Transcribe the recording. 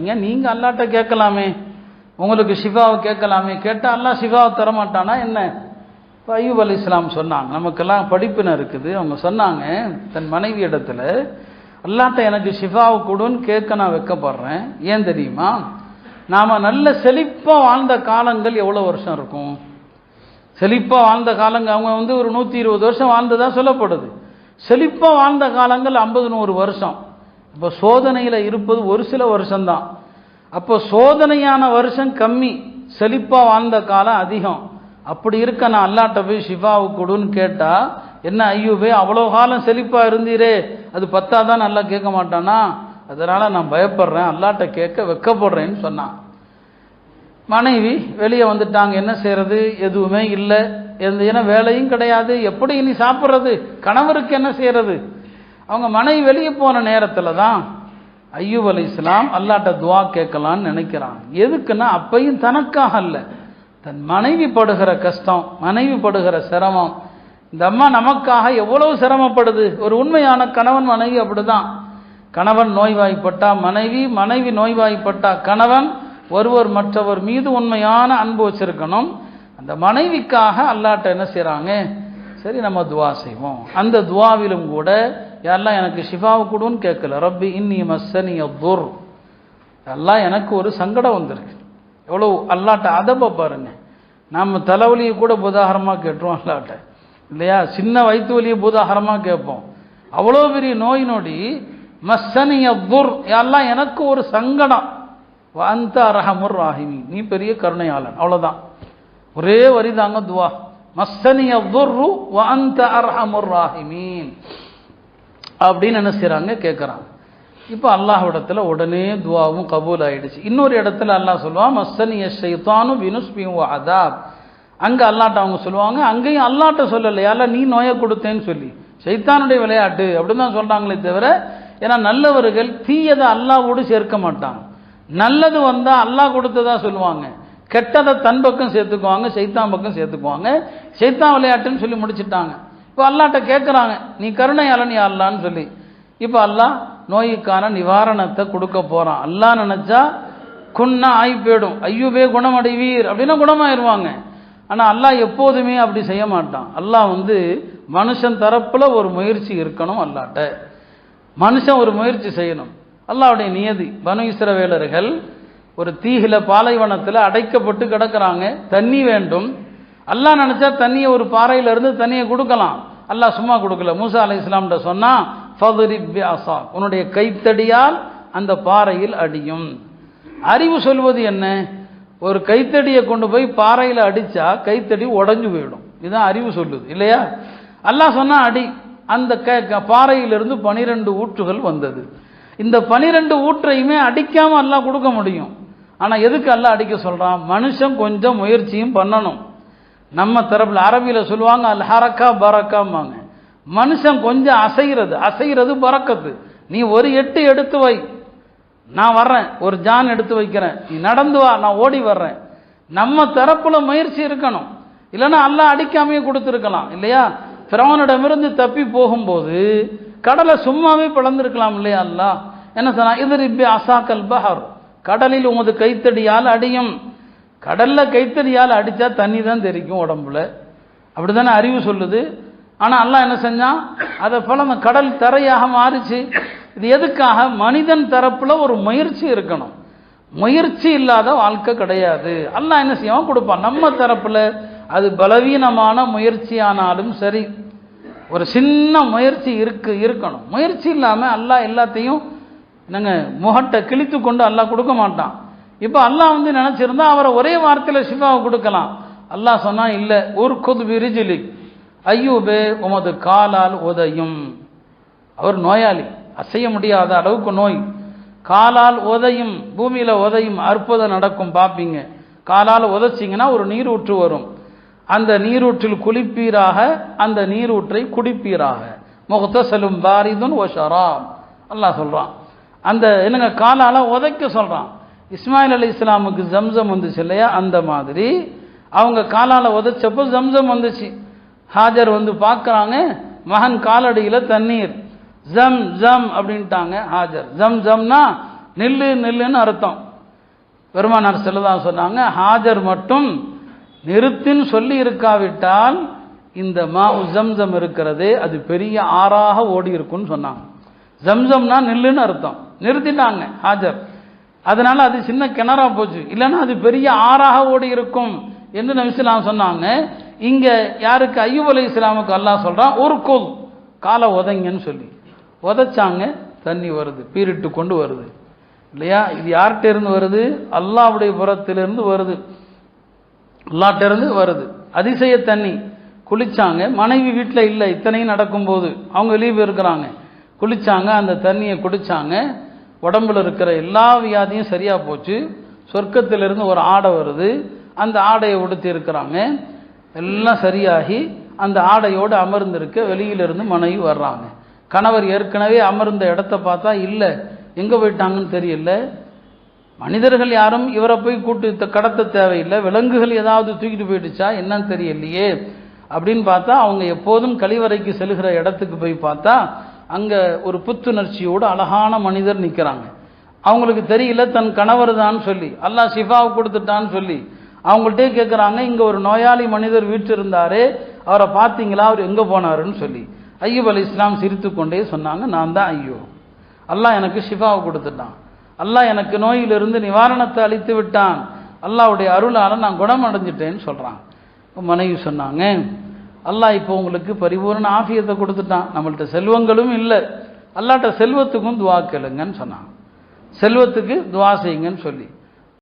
நீங்க நீங்க அல்லாட்ட கேட்கலாமே. உங்களுக்கு சிவாவை கேட்கலாமே. கேட்டால் அல்லா சிவாவை தரமாட்டானா என்ன? இப்போ ஐயூப் அலி இஸ்லாம் சொன்னாங்க. நமக்கெல்லாம் படிப்பின இருக்குது. அவங்க சொன்னாங்க தன் மனைவி இடத்துல அல்லாட்ட எனக்கு ஷிஃபாவை கொடுன்னு கேட்க நான் வைக்கப்படுறேன். ஏன் தெரியுமா? நாம் நல்ல செழிப்பாக வாழ்ந்த காலங்கள் எவ்வளோ வருஷம் இருக்கும்? செழிப்பாக வாழ்ந்த காலங்கள் அவங்க வந்து ஒரு நூற்றி இருபது வருஷம் வாழ்ந்ததாக சொல்லப்படுது. செழிப்பாக வாழ்ந்த காலங்கள் ஐம்பது நூறு வருஷம். இப்போ சோதனையில் இருப்பது ஒரு சில வருஷம்தான். அப்போ சோதனையான வருஷம் கம்மி செழிப்பாக வாழ்ந்த காலம் அதிகம். அப்படி இருக்க நான் அல்லாட்ட போய் ஷிஃபாவு கொடுன்னு கேட்டால் என்ன ஐயோபே அவ்வளோ காலம் செழிப்பாக இருந்தீரே அது பத்தாதான் நல்லா கேட்க மாட்டானா? அதனால் நான் பயப்படுறேன் அல்லாட்ட கேட்க வெக்கப்படுறேன்னு சொன்னான். மனைவி வெளியே வந்துட்டாங்க என்ன செய்கிறது எதுவுமே இல்லை. எந்த ஏன்னா வேலையும் கிடையாது. எப்படி இனி சாப்பிட்றது? கணவருக்கு என்ன செய்கிறது அவங்க மனைவி வெளியே போன நேரத்தில் தான் ஐயூப் அலி இஸ்லாம் அல்லாட்ட துவா கேட்கலான்னு நினைக்கிறான் எதுக்குன்னா அப்பையும் தனக்காக அல்ல. தன் மனைவி படுகிற கஷ்டம் மனைவி படுகிற சிரமம். இந்த அம்மா நமக்காக எவ்வளவு சிரமப்படுது. ஒரு உண்மையான கணவன் மனைவி அப்படிதான். கணவன் நோய்வாய்ப்பட்டா மனைவி மனைவி நோய்வாய்ப்பட்டா கணவன் ஒருவர் மற்றவர் மீது உண்மையான அன்பு வச்சிருக்கணும். அந்த மனைவிக்காக அல்லாட்ட என்ன செய்கிறாங்க சரி நம்ம துவா செய்வோம். அந்த துவாவிலும் கூட யாரெல்லாம் எனக்கு ஷிஃபாவை கொடுன்னு கேட்கல. ரப்பி இன்னி மஸ்ஸனி துர் எல்லாம் எனக்கு ஒரு சங்கடம் வந்திருக்கு. எவ்வளோ அல்லாட்ட அதப்ப பாருங்க. நம்ம தலைவலியை கூட புதாகரமாக கேட்டுருவோம் அல்லாட்ட. இல்லையா? சின்ன வயிற்று வலியை பூதாகரமாக கேட்போம். அவ்வளோ பெரிய நோய் நொடி மஸ்ஸனிய துர் எல்லாம் எனக்கு ஒரு சங்கடம். அந்த அரஹமுர் ராஹிமி நீ பெரிய கருணையாளன். அவ்வளோதான் ஒரே வரி தாங்க துவா. மஸ்ஸனிய துர்ரு அந்த அரஹமுர் ராஹிமீன். அப்படின்னு என்ன செய்கிறாங்க கேட்குறாங்க இப்போ அல்லாஹ்விடத்தில் உடனே துவாவும் கபூல் ஆயிடுச்சு. இன்னொரு இடத்துல அல்லாஹ் சொல்லுவான் மஸ்ஸனிய ஷைத்தானும் வினுஸ்பியும் அதாப் அங்கே அல்லாட்ட அவங்க சொல்லுவாங்க அங்கேயும் அல்லாட்ட சொல்லலை. அல்ல நீ நோயை கொடுத்தேன்னு சொல்லி. சைத்தானுடைய விளையாட்டு அப்படின்னு தான் சொல்கிறாங்களே தவிர ஏன்னா நல்லவர்கள் தீயதை அல்லாவோடு சேர்க்க மாட்டாங்க. நல்லது வந்தால் அல்லாஹ் கொடுத்ததா சொல்லுவாங்க. கெட்டதை தன் பக்கம் சேர்த்துக்குவாங்க சைத்தான் பக்கம் சேர்த்துக்குவாங்க. சைத்தான் விளையாட்டுன்னு சொல்லி முடிச்சிட்டாங்க. இப்போ அல்லாட்ட கேட்குறாங்க நீ கருணையாளன் யா அல்லான்னு சொல்லி. இப்போ அல்லாஹ் நோய்க்கான நிவாரணத்தை கொடுக்க போகிறான் அல்லாஹ் நினச்சா குன்னா ஆகி போயிடும். ஐயோபே குணமடைவீர். அப்படின்னா குணமாயிருவாங்க. ஆனால் அல்லாஹ் எப்போதுமே அப்படி செய்ய மாட்டான். அல்லாஹ் வந்து மனுஷன் தரப்பில் ஒரு முயற்சி இருக்கணும் அல்லாட்ட. மனுஷன் ஒரு முயற்சி செய்யணும். அல்லாவுடைய நியதி பனு இஸ்ரவேலர்கள் ஒரு தீகில பாலைவனத்தில் அடைக்கப்பட்டு கிடக்கிறாங்க. தண்ணி வேண்டும். அல்லாஹ் நினச்சா தண்ணியை ஒரு பாறையிலிருந்து தண்ணியை கொடுக்கலாம். அல்லாஹ் சும்மா கொடுக்கல. மூசா அலி இஸ்லாம்கிட்ட சொன்னா ஃபதுரிப்யாசா உன்னுடைய கைத்தடியால் அந்த பாறையில் அடியும். அறிவு சொல்வது என்ன? ஒரு கைத்தடியை கொண்டு போய் பாறையில் அடித்தா கைத்தடி உடஞ்சு போயிடும். இதுதான் அறிவு சொல்லுது. இல்லையா? அல்லாஹ் சொன்னால் அடி. அந்த க பாறையிலிருந்து பனிரெண்டு ஊற்றுகள் வந்தது. இந்த பனிரெண்டு ஊற்றையுமே அடிக்காமல் எல்லாம் கொடுக்க முடியும். ஆனால் எதுக்கு எல்லாம் அடிக்க சொல்கிறான் மனுஷன் கொஞ்சம் முயற்சியும் பண்ணணும். நம்ம தரப்பில் அரபியில் சொல்லுவாங்க அல் ஹரக்கா பரக்காம்பாங்க. மனுஷன் கொஞ்சம் அசைகிறது அசைகிறது பறக்கத்து நீ ஒரு எட்டு எடுத்து வை. நான் வர்றேன் ஒரு ஜான் எடுத்து வைக்கிறேன். நீ நடந்து வா நான் ஓடி வர்றேன். நம்ம தரப்பில் முயற்சி இருக்கணும். இல்லைன்னா அல்லாஹ் அடிக்காமையே கொடுத்துருக்கலாம் இல்லையா? பிறவனிடமிருந்து தப்பி போகும்போது கடலை சும்மாவே பிளந்திருக்கலாம் இல்லையா அல்லாஹ்? என்ன சொன்னா இது ரிப்பி அசாக்கல் பஹர். கடலில் உமது கைத்தடியால் அடியும். கடல்ல கைத்தறியால் அடிச்சா தண்ணி தான் தெரிக்கும் உடம்புல. அப்படிதானே அறிவு சொல்லுது? ஆனா அல்லாஹ் என்ன செஞ்சான்? அதை போல அந்த கடல் தரையாக மாறிச்சு. இது எதுக்காக? மனிதன் தரப்புல ஒரு முயற்சி இருக்கணும். முயற்சி இல்லாத வாழ்க்கை கிடையாது. அல்லாஹ் என்ன செய்வான்? கொடுப்பான். நம்ம தரப்புல அது பலவீனமான முயற்சியானாலும் சரி ஒரு சின்ன முயற்சி இருக்கு இருக்கணும். முயற்சி இல்லாமல் அல்லாஹ் எல்லாத்தையும் என்னங்க முகட்டை கிழித்து கொண்டு அல்லாஹ் கொடுக்க மாட்டான். இப்போ அல்லாஹ் வந்து நினச்சிருந்தா அவரை ஒரே வார்த்தையில் சிவாவை கொடுக்கலாம். அல்லாஹ் சொன்னால் இல்லை ஒரு கொது விரிஜிலி ஐயூபே உமது காலால் உதையும். அவர் நோயாளி. அசைய முடியாத அளவுக்கு நோய். காலால் உதையும் பூமியில் உதையும் அற்புதம் நடக்கும் பார்ப்பீங்க காலால் உதைச்சிங்கன்னா ஒரு நீரூற்று வரும். அந்த நீரூற்றில் குளிப்பீராக அந்த நீரூற்றை குடிப்பீராக. முகத்தசலும் பாரிதுன் ஓ ஷராம் அல்லாஹ் சொல்கிறான் அந்த என்னங்க காலால் உதைக்க சொல்கிறான் இஸ்மாயில் அலி இஸ்லாமுக்கு ஜம்சம் வந்துச்சு இல்லையா? அந்த மாதிரி. அவங்க காலால் உதைச்சப்போ ஜம்சம் வந்துச்சு. ஹாஜர் வந்து பார்க்குறாங்க மகன் காலடியில் தண்ணீர். ஜம் ஜம் அப்படின்ட்டாங்க ஹாஜர். ஜம் ஜம்னா நில்லு நில்லுன்னு அர்த்தம். பெருமானார் செல்லதான் சொன்னாங்க ஹாஜர் மட்டும் நிறுத்தின்னு சொல்லி இருக்காவிட்டால் இந்த மா ஜம்சம் இருக்கிறது அது பெரிய ஆறாக ஓடி இருக்கும்னு சொன்னாங்க. ஜம்சம்னா நில்லுன்னு அர்த்தம். நிறுத்திட்டாங்க ஹாஜர். அதனால அது சின்ன கிணறா போச்சு. இல்லைன்னா அது பெரிய ஆறாக ஓடி இருக்கும் என்று நபிஸ்லாம் சொன்னாங்க. இங்க யாருக்கு? ஐயூப் அலி இஸ்லாமுக்கு அல்லாஹ் சொல்றான் ஒரு கோல் காலை உதைங்கன்னு சொல்லி. உதைச்சாங்க தண்ணி வருது பீரிட்டு கொண்டு வருது. இல்லையா? இது யார்கிட்ட இருந்து வருது? அல்லாவுடைய புறத்திலிருந்து வருது. அல்லாட்ட இருந்து வருது. அதிசய தண்ணி. குளிச்சாங்க. மனைவி வீட்டில் இல்லை இத்தனையும் நடக்கும்போது. அவங்க லீவு இருக்கிறாங்க. குளிச்சாங்க அந்த தண்ணியை குடிச்சாங்க. உடம்புல இருக்கிற எல்லா வியாதியும் சரியாக போச்சு. சொர்க்கத்திலிருந்து ஒரு ஆடை வருது. அந்த ஆடையை உடுத்தி இருக்கிறாங்க. எல்லாம் சரியாகி அந்த ஆடையோடு அமர்ந்திருக்க வெளியிலிருந்து மனைவி வர்றாங்க. கணவர் ஏற்கனவே அமர்ந்த இடத்த பார்த்தா இல்லை. எங்கே போயிட்டாங்கன்னு தெரியல. மனிதர்கள் யாரும் இவரை போய் கூட்டு கடத்த தேவையில்லை. விலங்குகள் ஏதாவது தூக்கிட்டு போயிடுச்சா? என்னன்னு தெரியலையே. அப்படின்னு பார்த்தா அவங்க எப்போதும் கழிவறைக்கு செல்கிற இடத்துக்கு போய் பார்த்தா அங்கே ஒரு புத்துணர்ச்சியோடு அழகான மனிதர் நிற்கிறாங்க அவங்களுக்கு தெரியல தன் கணவர் தான் சொல்லி அல்லாஹ் ஷிஃபாவை கொடுத்துட்டான்னு சொல்லி அவங்கள்ட்டே கேட்குறாங்க இங்கே ஒரு நோயாளி மனிதர் வீட்டு இருந்தாரே அவரை பார்த்தீங்களா அவர் எங்கே போனாருன்னு சொல்லி. ஐயூப் அலி இஸ்லாம் சிரித்து கொண்டே சொன்னாங்க நான் தான் ஐயோ. அல்லாஹ் எனக்கு ஷிஃபாவை கொடுத்துட்டான். அல்லாஹ் எனக்கு நோயிலிருந்து நிவாரணத்தை அளித்து விட்டான். அல்லாவுடைய அருளால் நான் குணம் அடைஞ்சிட்டேன்னு மனைவி சொன்னாங்க அல்லாஹ் இப்போ உங்களுக்கு பரிபூர்ண ஆஃபியத்தை கொடுத்துட்டான். நம்மள்ட்ட செல்வங்களும் இல்லை. அல்லாட்ட செல்வத்துக்கும் துவா கேளுங்கன்னு சொன்னான். செல்வத்துக்கு துவா செய்யுங்கன்னு சொல்லி.